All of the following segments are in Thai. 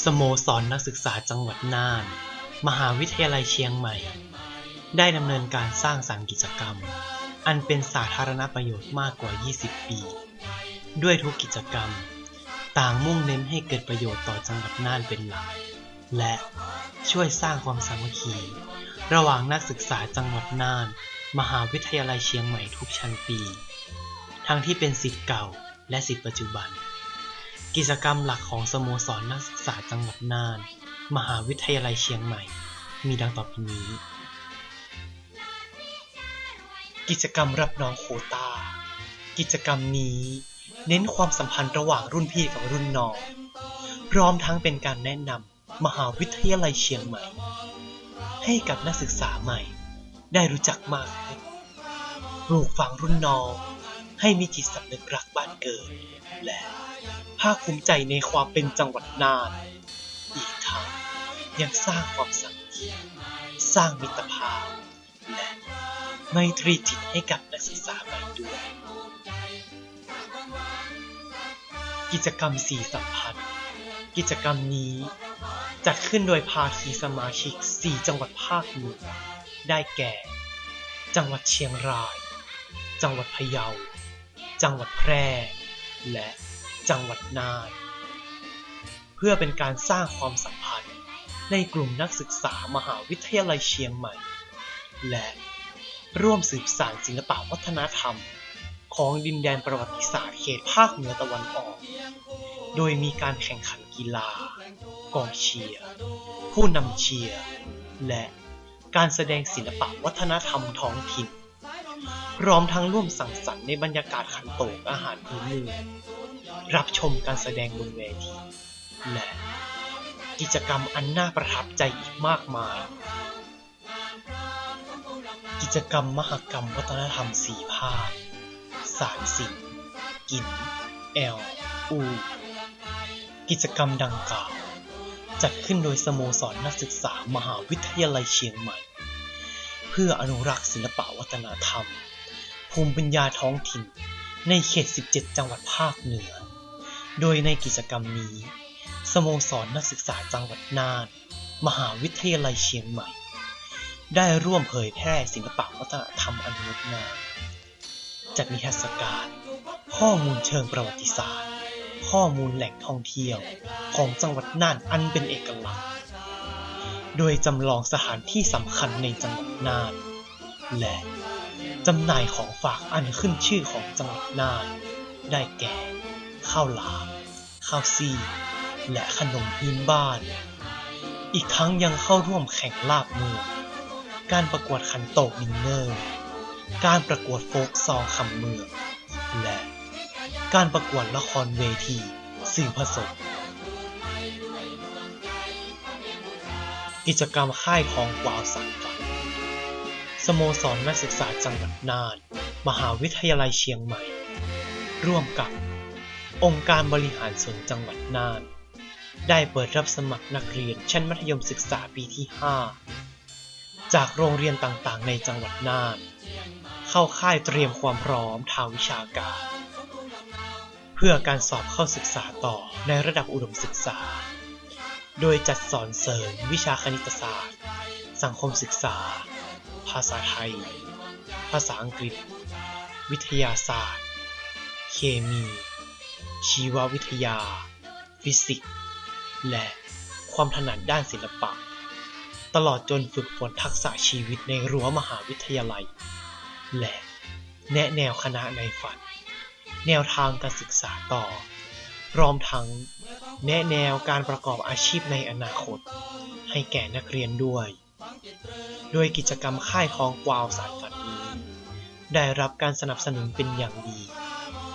สโมสรนักศึกษาจังหวัดน่าน มหาวิทยาลัยเชียงใหม่ ได้ดำเนินการสร้างสรรค์กิจกรรม อันเป็นสาธารณประโยชน์มากกว่า 20 ปี ด้วยทุกกิจกรรม ต่างมุ่งเน้นให้เกิดประโยชน์ต่อจังหวัดน่านเป็นหลัก และช่วยสร้างความสามัคคี ระหว่างนักศึกษาจังหวัดน่าน มหาวิทยาลัยเชียงใหม่ทุกชั้นปี ทั้งที่เป็นสิทธิ์เก่าและสิทธิ์ปัจจุบัน กิจกรรมหลักของสโมสรนักศึกษาจังหวัดน่าน มหาวิทยาลัยเชียงใหม่ มีดังต่อไปนี้ กิจกรรมรับน้องโคตา กิจกรรมนี้เน้นความสัมพันธ์ระหว่างรุ่นพี่กับรุ่นน้อง พร้อมทั้งเป็นการแนะนำมหาวิทยาลัยเชียงใหม่ ให้กับนักศึกษาใหม่ ได้รู้จักมากขึ้นปลูกฝังรุ่นน้อง ให้มีจิตสำนึกรักบ้านเกิดและ ภาคภูมิใจในความเป็นจังหวัดน่าน อีกทั้งยังสร้างความสามัคคีสร้างมิตรภาพ และไมตรีจิตให้กับนักศึกษาใหม่ด้วย กิจกรรมสีสัมพันธ์กิจกรรมนี้จัดขึ้นโดยภาคีสมาชิก 4 จังหวัดภาคเหนือได้แก่ จังหวัดเชียงราย จังหวัดพะเยา จังหวัดแพร่ และ จังหวัดน่าน เพื่อเป็นการสร้างความสัมพันธ์ในกลุ่มนักศึกษามหาวิทยาลัยเชียงใหม่ และร่วมสืบสานศิลปวัฒนธรรม ของดินแดนประวัติศาสตร์เขตภาคเหนือตะวันออก โดยมีการแข่งขันกีฬา กองเชียร์ ผู้นำเชียร์ และการแสดงศิลปวัฒนธรรมท้องถิ่นพร้อมทั้งร่วมสังสรรค์ในบรรยากาศขันโตกอาหารพื้นเมือง รับชมการแสดงบนเวทีและกิจกรรมอันน่าประทับใจอีกมากมาย กิจกรรมมหกรรมวัฒนธรรมสีภาคสารสินกินแอลอูกิจกรรมดังกล่าว จัดขึ้นโดยสโมสรนักศึกษามหาวิทยาลัยเชียงใหม่ เพื่ออนุรักษ์ศิลปวัฒนธรรม ภูมิปัญญาท้องถิ่น ในเขต 17 จังหวัดภาคเหนือ โดยในกิจกรรมนี้ สโมสรนักศึกษาจังหวัดน่าน มหาวิทยาลัยเชียงใหม่ ได้ร่วมเผยแพร่ศิลปะวัฒนธรรมอันงดงาม จัดนิทรรศการ ข้อมูลเชิงประวัติศาสตร์ ข้อมูลแหล่งท่องเที่ยวของจังหวัดน่านอันเป็นเอกลักษณ์ โดยจำลองสถานที่สำคัญในจังหวัดน่าน และ จำหน่ายของฝากอันขึ้นชื่อของจังหวัดน่าน ได้แก่ ข้าวหลามข้าวซีและขนมพื้นบ้าน อีกทั้งยังเข้าร่วมแข่งลาบเมืองการประกวดขันโตกดินเนอร์ การประกวดโฟกซองคำเมือง และการประกวดละครเวทีสื่อผสม กิจกรรมค่ายทองกวาวสังฝัน สโมสรนักศึกษาจังหวัดน่าน มหาวิทยาลัยเชียงใหม่ ร่วมกับ องค์การบริหารส่วนจังหวัดน่าน ได้เปิดรับสมัครนักเรียนชั้นมัธยมศึกษาปีที่ 5 จากโรงเรียนต่างๆ ในจังหวัดน่าน เข้าค่ายเตรียมความพร้อมทางวิชาการ เพื่อการสอบเข้าศึกษาต่อในระดับอุดมศึกษา โดยจัดสอนเสริมวิชาคณิตศาสตร์ สังคมศึกษา ภาษาไทย ภาษาอังกฤษ วิทยาศาสตร์ เคมี ชีววิทยา ฟิสิกส์ และความถนัดด้านศิลปะ ตลอดจนฝึกฝนทักษะชีวิตในรั้วมหาวิทยาลัย และแนะแนวคณะในฝัน แนวทางการศึกษาต่อ พร้อมทั้งแนะแนวการประกอบอาชีพในอนาคต ให้แก่นักเรียนด้วย โดยกิจกรรมค่ายทองกวาวสารฝันนี้ ได้รับการสนับสนุนเป็นอย่างดี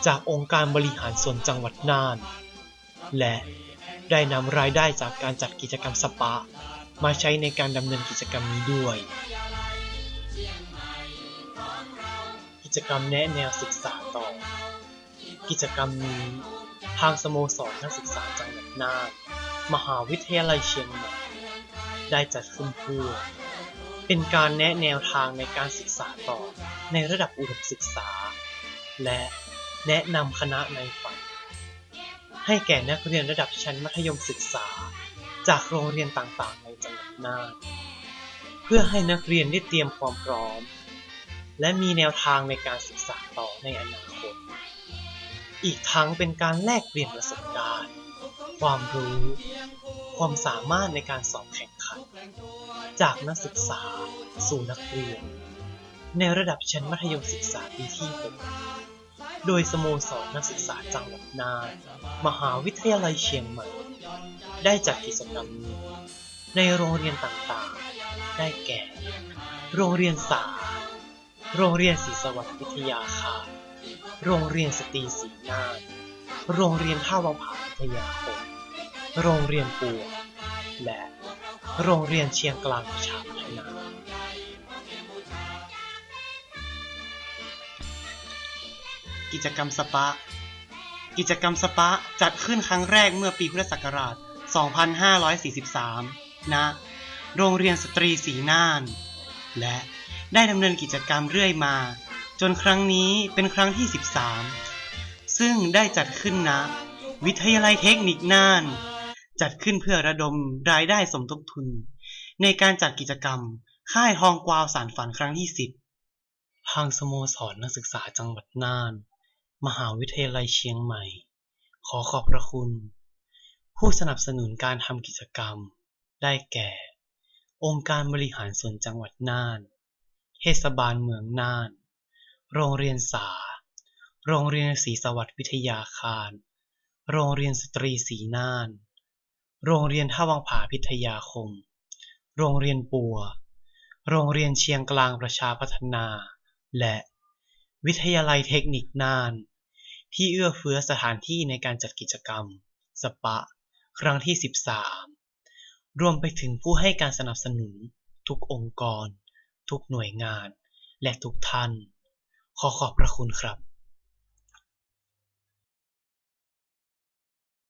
จากองค์การบริหารส่วนจังหวัดน่าน และได้นำรายได้จากการจัดกิจกรรมสปา มาใช้ในการดำเนินกิจกรรมนี้ด้วย กิจกรรมแนะแนวศึกษาต่อ กิจกรรมนี้ทางสโมสรนักศึกษาจังหวัดน่าน มหาวิทยาลัยเชียงใหม่ ได้จัดขึ้นเพื่อ เป็นการแนะแนวทางในการศึกษาต่อในระดับอุดมศึกษา และแนะนำคณะในฝัน ให้แก่นักเรียนระดับชั้นมัธยมศึกษา จากโรงเรียนต่างๆ ในจังหวัดน่านเพื่อให้นักเรียนได้เตรียมความพร้อม และมีแนวทางในการศึกษาต่อในอนาคต อีกทั้งเป็นการแลกเปลี่ยนประสบการณ์ ความรู้ ความสามารถในการสอบแข่ง จากนักศึกษา สู่นักเรียน ในระดับชั้นมัธยมศึกษาปีที่ 6 โดยสโมสรนักศึกษาจังหวัดน่านมหาวิทยาลัยเชียงใหม่ ได้จัดกิจกรรมนี้ในโรงเรียนต่างๆ ได้แก่ โรงเรียนสา โรงเรียนศรีสวัสดิ์วิทยาคาร โรงเรียนสตรีศรีน่าน โรงเรียนท่าวังผาวิทยาคม โรงเรียนปัวและ โรงเรียนเชียงกลางประชาพัฒนากิจกรรมสปะ กิจกรรมสปะจัดขึ้นครั้งแรกเมื่อปีพุทธศักราช 2543 ณ โรงเรียนสตรีศรีน่าน และได้ดำเนินกิจกรรมเรื่อยมา จนครั้งนี้เป็นครั้งที่ 13 ซึ่งได้จัดขึ้นณวิทยาลัยเทคนิคน่าน จัดขึ้นเพื่อระดมรายได้สมทบทุน ในการจัดกิจกรรม ค่ายทองกวาวสารฝันครั้งที่10ทางสโมสรนักศึกษาจังหวัดน่าน มหาวิทยาลัยเชียงใหม่ ขอขอบพระคุณ ผู้สนับสนุนการทำกิจกรรม ได้แก่ องค์การบริหารส่วนจังหวัดน่าน เทศบาลเมืองน่าน โรงเรียนสา โรงเรียนศรีสวัสดิ์วิทยาคาร โรงเรียนสตรีศรีน่าน โรงเรียนท่าวังผาพิทยาคม โรงเรียนปัว โรงเรียนเชียงกลางประชาพัฒนา และ วิทยาลัยเทคนิคน่าน ที่เอื้อเฟื้อสถานที่ในการจัดกิจกรรม สปะ ครั้งที่ 13 รวมไปถึงผู้ให้การสนับสนุน ทุกองค์กร ทุกหน่วยงาน และทุกท่าน ขอขอบพระคุณครับ